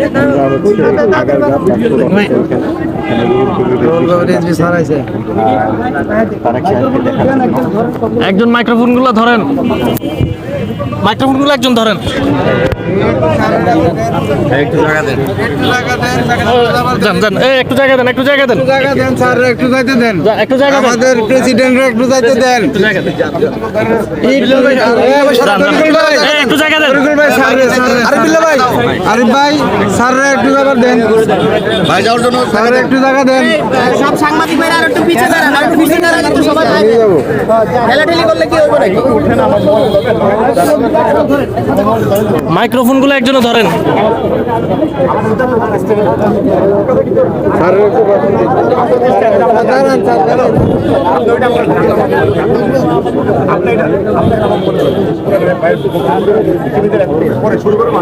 আমরা হচ্ছে আগারগাঁ প্ল্যাটফর্ম তারা খেয়ালকে একজন মাইক্রোফোনগুলো ধরেন। মাইক্রোফোনগুলো একজন ধরেন। একটু জায়গা দেন। যান যান এই একটু জায়গা দেন একটু জায়গা দেন। জায়গা দেন স্যার একটু যাইতে দেন। একটু জায়গা দেন। আমাদের প্রেসিডেন্ট একটু যাইতে দেন। একটু জায়গা দেন। একটু জায়গা দেন। আরিফ ভাই আরিফ ভাই স্যার একটু জায়গা দেন। ভাই যাওয়ার জন্য স্যার একটু জায়গা দেন। সব সাংবাদিক ভাইরা আর একটু পিছিয়ে দাঁড়ান আর একটু পিছিয়ে দাঁড়ান একটু সবাই ঠেলাঠেলি করলে কি হবে নাকি? মাইক্রোফোনগুলো একজনও দাঁড়ান পরে শুরু করব